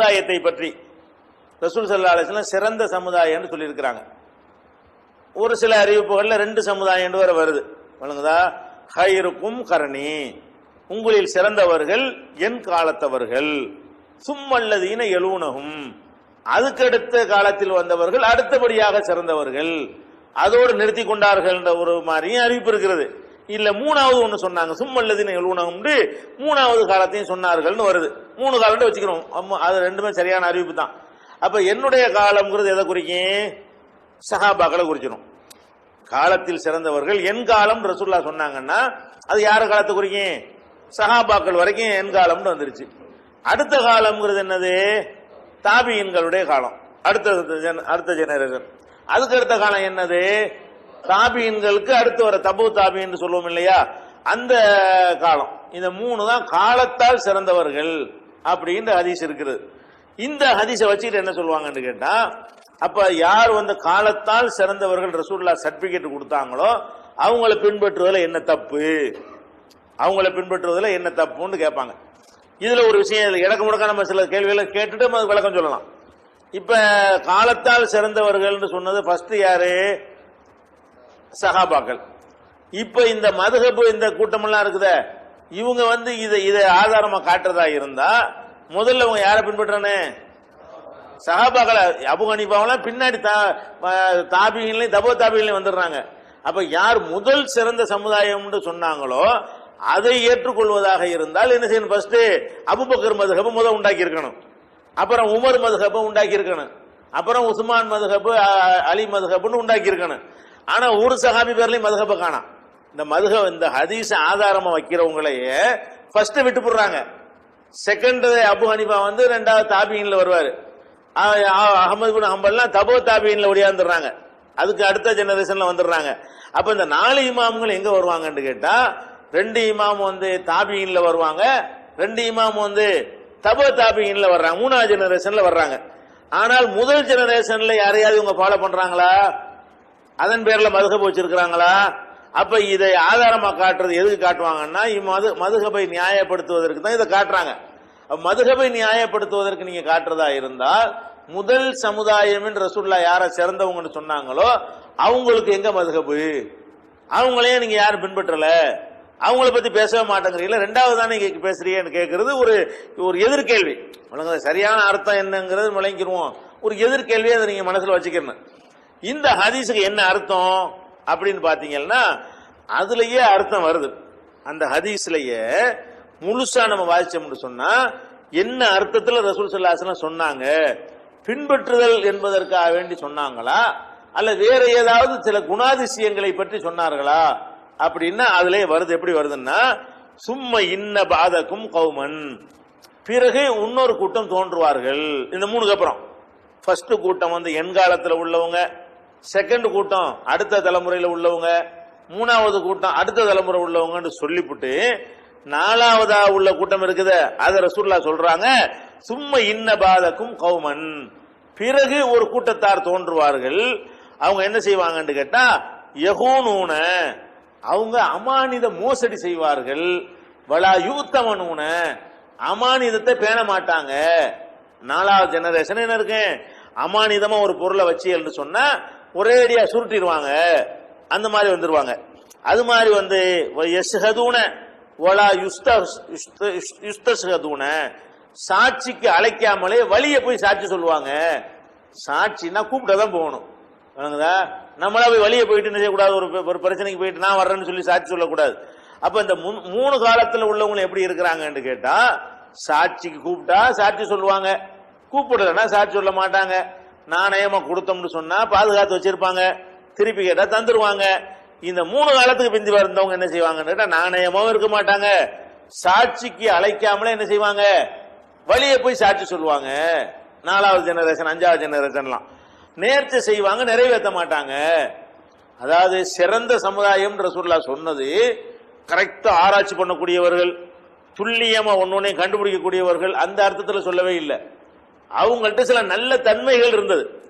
சமுதாயத்தை பற்றி. ரசூல் சல்லா அலிஸ்லாம் சிறந்த சமுதாயம்னு சொல்லியிருக்கிறாங்க. ஒரு சில அறிவிப்புகள்ல ரெண்டு சமுதாயம் என்று வேற வருது. வழங்குதா ஹைருக்கும் கரணி உங்களில் சிறந்தவர்கள் என் காலத்தவர்கள். சும்மல்லதீன எழுவுனகும் அதுக்கடுத்த காலத்தில் வந்தவர்கள் அடுத்தபடியாக சிறந்தவர்கள். அதோடு நிறுத்தி கொண்டார்கள் என்ற ஒரு மாதிரியும் அறிவிப்பு இருக்கிறது. இல்ல மூணாவது ஒன்று சொன்னாங்க. சும்மல்லதீன எழுவுனகும்னு மூணாவது காலத்தையும் சொன்னார்கள்னு வருது. மூணு காலம் வச்சுக்கிறோம். அது ரெண்டுமே சரியான அறிவிப்பு தான். அப்ப என்னுடைய காலம்ங்கிறது எதை குறிக்கும்? சஹாபாக்களை குறிச்சிடும். காலத்தில் சிறந்தவர்கள் என் காலம் ரசூல்லா சொன்னாங்கன்னா அது யார காலத்தை குறிக்கும்? சஹாபாக்கள் வரைக்கும் என் காலம்னு வந்துருச்சு. அடுத்த காலம்ங்கிறது என்னது? தாபியின்களுடைய காலம். அடுத்த அடுத்த ஜெனரேஷன் அதுக்கு அடுத்த காலம் என்னது? தாபியின்களுக்கு அடுத்து வர தபு தாபின்னு சொல்லுவோம் இல்லையா? அந்த காலம். இந்த மூணு தான் காலத்தால் சிறந்தவர்கள் அப்படின்ற ஹதீஸ் இருக்குது. இந்த ஹதீஸை வச்சுக்கிட்டு என்ன சொல்லுவாங்கன்னு கேட்டா அப்ப யார் வந்து காலத்தால் சிறந்தவர்கள் ரசூல்லா சர்டிபிகேட் கொடுத்தாங்களோ அவங்கள பின்பற்றுவதில் என்ன தப்பு? அவங்கள பின்பற்றுவதில் என்ன தப்புன்னு கேட்பாங்க. இதுல ஒரு விஷயம் இடக்கு முடக்க நம்ம சில கேள்விகளை கேட்டுட்டு விளக்கம் சொல்லலாம். இப்ப காலத்தால் சிறந்தவர்கள்னு சொன்னது ஃபர்ஸ்ட் யாரு? சஹாபாக்கள் இப்ப இந்த மதுகபு இந்த கூட்டமெல்லாம் இருக்குதே இவங்க வந்து இதை இதை ஆதாரமா காட்டுறதா இருந்தா முதல்ல அவங்க யாரை பின்பற்றானே? சஹாபாக்களை அபு ஹனீஃபாவெல்லாம் பின்னாடி தா- தாபிகளையும் தபோ தாபிகளையும் வந்துடுறாங்க. அப்ப யார் முதல் சிறந்த சமுதாயம்னு சொன்னாங்களோ அதை ஏற்றுக்கொள்வதாக இருந்தால் என்ன செய்யணும்? ஃபர்ஸ்ட் அபுபக்கர் மதுஹப முதல் உண்டாக்கி இருக்கணும் அப்புறம் உமர் மதுஹப உண்டாக்கி இருக்கணும் அப்புறம் உஸ்மான் மதுஹபு அ- அலி மதுஹபுன்னு உண்டாக்கி இருக்கணும் ஆனா ஒரு சஹாபி பேர்லயும் மதுஹப காணாம். இந்த மதுக இந்த ஹதீஸ் ஆதாரமா வைக்கிறவங்களையே ஃபர்ஸ்ட் விட்டு போடுறாங்க. செகண்ட் அபு ஹனிஃபா வந்து ரெண்டாவது தாபியின்ல வருவாரு. அகமது குன் ஹம்பல்லாம் தபோ தாபியின்ல ஒடியாந்துடுறாங்க. அதுக்கு அடுத்த ஜெனரேஷன்ல வந்துடுறாங்க. அப்ப இந்த நாலு இமாம்கள் எங்க வருவாங்கன்னு கேட்டா ரெண்டு இமாம் வந்து தாபியின்ல வருவாங்க ரெண்டு இமாம் வந்து தபோ தாபியின்ல வர்றாங்க. மூணாவது ஜெனரேஷன்ல வர்றாங்க. ஆனால் முதல் ஜெனரேஷன்ல யாரையாவது இவங்க ஃபாலோ பண்றாங்களா? அதன் பேர்ல மதுகப் வச்சிருக்கிறாங்களா? அப்ப இதை ஆதாரமா காட்டுறது எதுக்கு காட்டுவாங்கன்னா இம்மது மதுகபை நியாயப்படுத்துவதற்கு தான் இதை காட்டுறாங்க. மதுகபை நியாயப்படுத்துவதற்கு நீங்க காட்டுறதா இருந்தால் முதல் சமுதாயம் என்று ரசூல்லா யார சிறந்தவங்கன்னு சொன்னாங்களோ அவங்களுக்கு எங்க மதுகபு? அவங்களையும் நீங்க யாரும் பின்பற்றல? அவங்கள பத்தி பேசவே மாட்டேங்கிறீங்களா ரெண்டாவது தானே நீங்க பேசுறீங்கன்னு கேட்கறது ஒரு ஒரு எதிர்கேள்வி. சரியான அர்த்தம் என்னங்கிறது விளங்கிடுவோம் ஒரு எதிர்கேள்வியை அதை நீங்க மனசுல வச்சுக்கணும். இந்த ஹதீஸுக்கு என்ன அர்த்தம் அப்படின்னு பாத்தீங்கன்னா அதுலயே அர்த்தம் வருது. அந்த ஹதீஸ்லயே முழுசா நம்ம வாசிச்சோம்னு சொன்னா என்ன அர்த்தத்துல ரசூல் சல்லாஹ் சொன்னாங்க? பின்பற்றுதல் என்பதற்காக வேண்டி சொன்னாங்களா? அல்ல வேற ஏதாவது சில குணாதிசயங்களை பற்றி சொன்னார்களா? அப்படின்னா அதுலயே வருது. எப்படி வருதுன்னா சும்ம இன்ன பாதக்கும் கௌமன். பிறகு இன்னொரு கூட்டம் தோன்றுவார்கள். இந்த மூணுக்கு அப்புறம். ஃபர்ஸ்ட் கூட்டம் வந்து எண்காலத்தில் உள்ளவங்க செகண்ட் கூட்டம் அடுத்த தலைமுறையில் உள்ளவங்க மூணாவது கூட்டம் அடுத்த தலைமுறை உள்ளவங்கன்னு சொல்லிவிட்டு நாலாவதா உள்ள கூட்டம் இருக்குது. அத ரசூல்லா சொல்றாங்க சும்மா இன்ன பாதக்கும் கௌமன். பிறகு ஒரு கூட்டத்தார் தோன்றுவார்கள். அவங்க என்ன செய்வாங்கன்னு கேட்டா யகூனூன. அவங்க அமானித மோசடி செய்வார்கள். வலா யூத்தமனூன. அமானிதத்தை பேண மாட்டாங்க. நாலாவது ஜெனரேஷன் என்ன இருக்கு? அமானிதமா ஒரு பொருளை வச்சு என்று சொன்னா ஒரேடியா சுருட்டிடுவாங்க. அந்த மாதிரி வந்துருவாங்க. அது மாதிரி வந்து எஸ்ஹதூன ஒலா யுஸ்தூன சாட்சிக்கு அழைக்காமலே வழிய போய் சாட்சி சொல்லுவாங்க. சாட்சின்னா கூப்பிட தான் போகணும். வணங்குதா? நம்மளா போய் வழியை போயிட்டு என்ன செய்யக்கூடாது? ஒரு ஒரு பிரச்சனைக்கு போயிட்டு நான் வர்றேன்னு சொல்லி சாட்சி சொல்லக்கூடாது. அப்ப இந்த மூணு காலத்துல உள்ளவங்களும் எப்படி இருக்கிறாங்கன்னு கேட்டா சாட்சிக்கு கூப்பிட்டா சாட்சி சொல்லுவாங்க. கூப்பிடலன்னா சாட்சி சொல்ல மாட்டாங்க. நாணயமா கொடுத்தோம்னு சொன்னா பாதுகாத்து வச்சிருப்பாங்க. திருப்பி கேட்டா தந்துருவாங்க. இந்த மூணு காலத்துக்கு பிந்தி வந்தவங்க என்ன செய்வாங்கன்னு கேட்டா நாணயமாகவும் இருக்க மாட்டாங்க. சாட்சிக்கு அழைக்காமலே என்ன செய்வாங்க? வழியை போய் சாட்சி சொல்லுவாங்க. நாலாவது ஜெனரேஷன் அஞ்சாவது ஜெனரேஷன்லாம் நேர்த்தி செய்வாங்க நிறைவேற்ற மாட்டாங்க. அதாவது சிறந்த சமுதாயம் ரசூல்லா சொன்னது கரெக்டா ஆராய்ச்சி பண்ணக்கூடியவர்கள் துல்லியமா ஒன்னொன்னே கண்டுபிடிக்கக்கூடியவர்கள் அந்த அர்த்தத்தில் சொல்லவே இல்லை. அவங்கள்ட்ட சில நல்ல தன்மைகள் இருந்தது.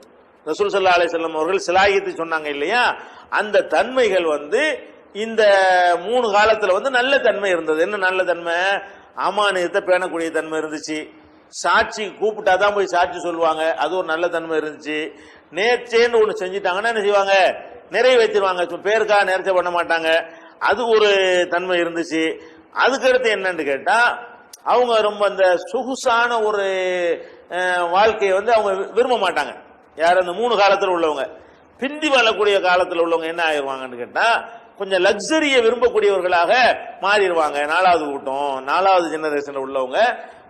ரசூல் சல்லா அலிசல்லம் அவர்கள் சிலாயத்தை சொன்னாங்க இல்லையா? அந்த தன்மைகள் வந்து இந்த மூணு காலத்துல வந்து நல்ல தன்மை இருந்தது. என்ன நல்ல தன்மை? அமானியத்தை பேணக்கூடிய தன்மை இருந்துச்சு. சாட்சி கூப்பிட்டா தான் போய் சாட்சி சொல்லுவாங்க. அது ஒரு நல்ல தன்மை இருந்துச்சு. நேர்ச்சேன்னு ஒன்று செஞ்சுட்டாங்கன்னா என்ன செய்வாங்க? நிறைவேற்றிடுவாங்க. சும்மா பேருக்காக நேர்ச்சை பண்ண மாட்டாங்க. அது ஒரு தன்மை இருந்துச்சு. அதுக்கடுத்து என்னன்னு கேட்டா அவங்க ரொம்ப அந்த சொகுசான ஒரு வாழ்க்கையை வந்து அவங்க விரும்ப மாட்டாங்க. யார் அந்த மூணு காலத்தில் உள்ளவங்க? பிந்தி வாழக்கூடிய காலத்தில் உள்ளவங்க என்ன ஆயிடுவாங்கன்னு கேட்டால் கொஞ்சம் லக்ஸரியை விரும்பக்கூடியவர்களாக மாறிடுவாங்க. நாலாவது கூட்டம் நாலாவது ஜெனரேஷனில் உள்ளவங்க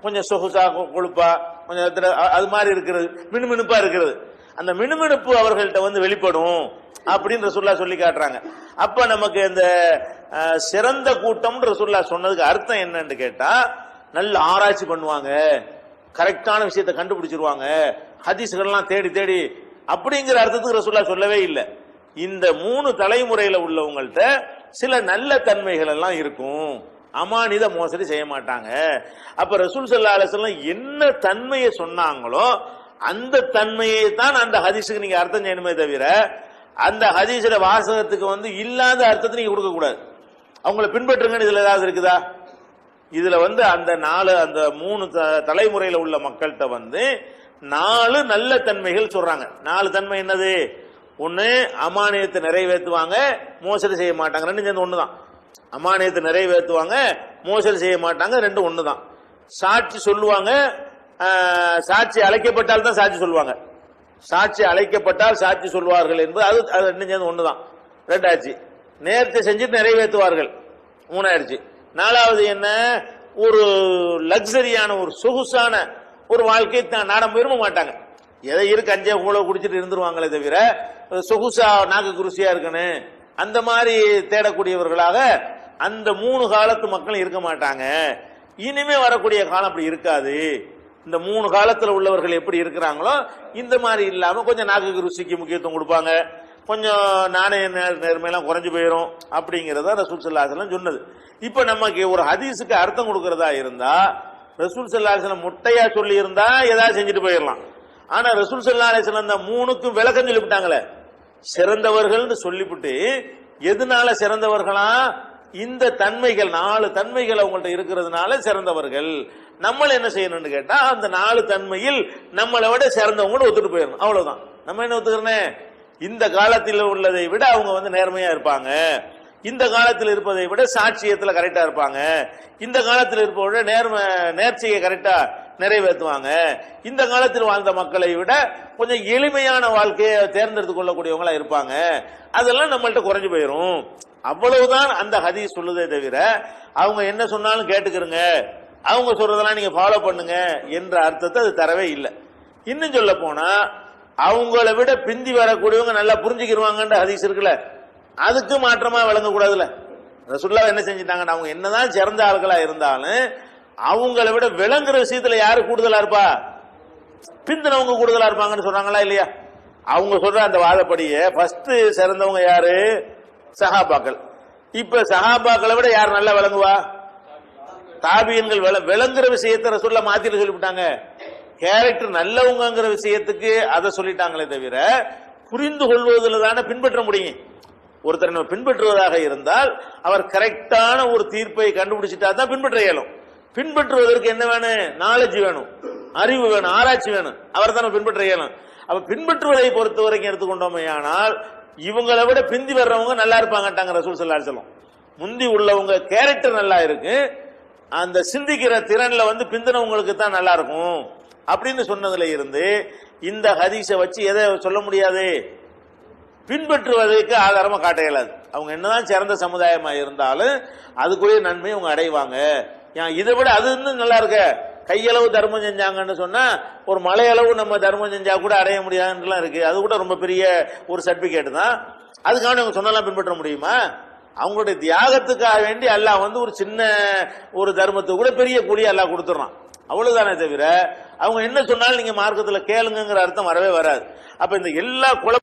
கொஞ்சம் சொகுசா கொழுப்பா கொஞ்சம் அது மாதிரி இருக்கிறது மினுமினுப்பா இருக்கிறது. அந்த மினுமினுப்பு அவர்கள்ட்ட வந்து வெளிப்படும் அப்படின்னு ரசுல்லா சொல்லி காட்டுறாங்க. அப்ப நமக்கு இந்த சிறந்த கூட்டம் ரசுல்லா சொன்னதுக்கு அர்த்தம் என்னன்னு கேட்டா நல்ல ஆராய்ச்சி பண்ணுவாங்க. கரெக்டான விஷயத்தை கண்டுபிடிச்சிருவாங்க. ஹதீஸ்கள்லாம் தேடி தேடி அப்படிங்கிற அர்த்தத்துக்கு ரசூல்லா சொல்லவே இல்லை. இந்த மூணு தலைமுறையில உள்ளவங்கள்ட்ட சில நல்ல தன்மைகள் எல்லாம் இருக்கும். அமானித மோசடி செய்ய மாட்டாங்க. அப்ப ரசூல் சல்லா அலிஸ்லாம் என்ன தன்மையை சொன்னாங்களோ அந்த தன்மையை தான் அந்த ஹதீஸுக்கு நீங்க அர்த்தம் செய்யணுமே தவிர அந்த ஹதீஸோட வாசகத்துக்கு வந்து இல்லாத அர்த்தத்தை நீங்க கொடுக்க கூடாது அவங்கள பின்பற்றுங்கன்னு இதுல ஏதாவது இருக்குதா? இதுல வந்து அந்த நாலு அந்த மூணு த- தலைமுறையில உள்ள மக்கள்கிட்ட வந்து நாலு நல்ல தன்மைகள் சொல்றாங்க. நாலு தன்மை என்னது? ஒண்ணு அமானியத்தை நிறைவேற்றுவாங்க மோசடி செய்ய மாட்டாங்க. ரெண்டு சேர்ந்து ஒண்ணுதான். அமானியத்தை நிறைவேற்றுவாங்க மோசடி செய்ய மாட்டாங்க ரெண்டும் ஒண்ணுதான். சாட்சி சொல்லுவாங்க சாட்சி அழைக்கப்பட்டால் தான் சாட்சி சொல்லுவாங்க. சாட்சி அழைக்கப்பட்டால் சாட்சி சொல்வார்கள் என்பது அது அது ரெண்டும் சேர்ந்து ஒண்ணுதான். ரெண்டாச்சு. நேர்த்தை செஞ்சு நிறைவேற்றுவார்கள். மூணாயிடுச்சு. நாலாவது என்ன? ஒரு லக்ஸரியான ஒரு சொகுசான ஒரு வாழ்க்கையை தான் நாடம் விரும்ப மாட்டாங்க. எதை இருக்கு அஞ்சே கூட குடிச்சிட்டு இருந்துருவாங்களே தவிர சொகுசா நாக்கு குருசியா இருக்கணும் அந்த மாதிரி தேடக்கூடியவர்களாக அந்த மூணு காலத்து மக்களும் இருக்க மாட்டாங்க. இனிமே வரக்கூடிய காலம் அப்படி இருக்காது. இந்த மூணு காலத்துல உள்ளவர்கள் எப்படி இருக்கிறாங்களோ இந்த மாதிரி இல்லாம கொஞ்சம் நாக்கு ருசிக்கு முக்கியத்துவம் கொடுப்பாங்க. கொஞ்சம் நாணய நேர்- நேர்மையெல்லாம் குறைஞ்சு போயிடும் அப்படிங்கிறத ரசூல் சல்லாஹலம் சொன்னது. இப்போ நமக்கு ஒரு ஹதீஸுக்கு அர்த்தம் கொடுக்கறதா இருந்தா ரசூல் சல்லாஹலம் முட்டையா சொல்லி இருந்தா ஏதாவது செஞ்சுட்டு போயிடலாம் ஆனா ரசூல் சல்லா அலிஸ்லாம் அந்த மூணுக்கும் விளக்கம் சொல்லிவிட்டாங்களே. சிறந்தவர்கள்னு சொல்லிவிட்டு எதனால சிறந்தவர்களா? இந்த தன்மைகள் நாலு தன்மைகள் அவங்கள்ட்ட இருக்கிறதுனால சிறந்தவர்கள். நம்மள என்ன செய்யணும்னு கேட்டா அந்த நாலு தன்மையில் நம்மளை விட சிறந்தவங்க ஒத்துட்டு போயிடணும் அவ்வளவுதான். நம்ம என்ன ஒத்துக்கிறனே இந்த காலத்தில் உள்ளதை விட அவங்க வந்து நேர்மையா இருப்பாங்க. இந்த காலத்தில் இருப்பதை விட சாட்சியத்தில் கரெக்டா இருப்பாங்க. இந்த காலத்தில் இருப்பதை விட நேர்ம நேர்ச்சியை கரெக்டா நிறைவேற்றுவாங்க. இந்த காலத்தில் வாழ்ந்த மக்களை விட கொஞ்சம் எளிமையான வாழ்க்கையை தேர்ந்தெடுத்து கொள்ளக்கூடியவங்களா இருப்பாங்க. அதெல்லாம் நம்மள்ட்ட குறைஞ்சு போயிடும் அவ்வளவுதான் அந்த ஹதி சொல்லுதே தவிர அவங்க என்ன சொன்னாலும் கேட்டுக்கிறங்க. அவங்க சொல்றதெல்லாம் நீங்க ஃபாலோ பண்ணுங்க என்ற அர்த்தத்தை அது தரவே இல்லை. இன்னும் சொல்ல போனா அவங்கள விட பிந்தி வரக்கூடியவங்க நல்லா புரிஞ்சுக்கிருவாங்கன்ற ஹதீஸ் இருக்குல்ல? அதுக்கு மாற்றமா விளங்கக்கூடாதுல்ல? ரசுல்லா என்ன செஞ்சிட்டாங்கன்னா அவங்க என்னதான் சிறந்த ஆள்களா இருந்தாலும் அவங்கள விட விளங்குற விஷயத்துல யாரு கூடுதலா இருப்பா? பிந்தினவங்க கூடுதலா இருப்பாங்கன்னு சொல்றாங்களா இல்லையா? அவங்க சொல்ற அந்த வாதப்படியே ஃபர்ஸ்ட் சிறந்தவங்க யாரு? சஹாபாக்கள். இப்ப சஹாபாக்களை விட யார் நல்லா விளங்குவா? தாபியன்கள் விள- விளங்குற விஷயத்தை ரசுல்லா மாத்திட்டு சொல்லிவிட்டாங்க. கேரக்டர் நல்லவங்கிற விஷயத்துக்கு அதை சொல்லிட்டாங்களே தவிர புரிந்து கொள்வதில் தானே பின்பற்ற முடியும். ஒருத்தர் நம்ம பின்பற்றுவதாக இருந்தால் அவர் கரெக்டான ஒரு தீர்ப்பை கண்டுபிடிச்சிட்டா தான் பின்பற்ற இயலும். பின்பற்றுவதற்கு என்ன வேணும்? நாலேஜ் வேணும். அறிவு வேணும். ஆராய்ச்சி வேணும். அவர் தான் பின்பற்ற இயலும். அப்ப பின்பற்றுவதை பொறுத்த வரைக்கும் எடுத்துக்கொண்டோமே ஆனால் இவங்களை விட பிந்தி வர்றவங்க நல்லா இருப்பாங்கட்டாங்க ரசூல் சல்லா சொல்லும் முந்தி உள்ளவங்க கேரக்டர் நல்லா இருக்கு. அந்த சிந்திக்கிற திறன்ல வந்து பிந்தினவங்களுக்கு தான் நல்லா இருக்கும். அப்படின்னு சொன்னதுல இருந்து இந்த ஹதீஸை வச்சு எதை சொல்ல முடியாது? பின்பற்றுவதற்கு ஆதாரமா காட்ட இயலாது. அவங்க என்னதான் சிறந்த சமுதாயமா இருந்தாலும் அதுக்குரிய நன்மை அவங்க அடைவாங்க. ஏன் இதை விட அது இன்னும் நல்லா இருக்க. கையளவு தர்மம் செஞ்சாங்கன்னு சொன்னா ஒரு மலையளவு நம்ம தர்மம் செஞ்சா கூட அடைய முடியாதுலாம் இருக்கு. அது கூட ரொம்ப பெரிய ஒரு சர்டிபிகேட் தான். அதுக்காக அவங்க சொன்னலாம் பின்பற்ற முடியுமா? அவங்களுடைய தியாகத்துக்காக வேண்டி அல்லாஹ் வந்து ஒரு சின்ன ஒரு தர்மத்துக்கு கூட பெரிய கூலி அல்லாஹ் கொடுத்துட்றான். அவ்வளவுதானே தவிர அவங்க என்ன சொன்னாலும் நீங்க மார்க்கத்துல கேளுங்கிற அர்த்தம் வரவே வராது. அப்ப இந்த எல்லா குழப்ப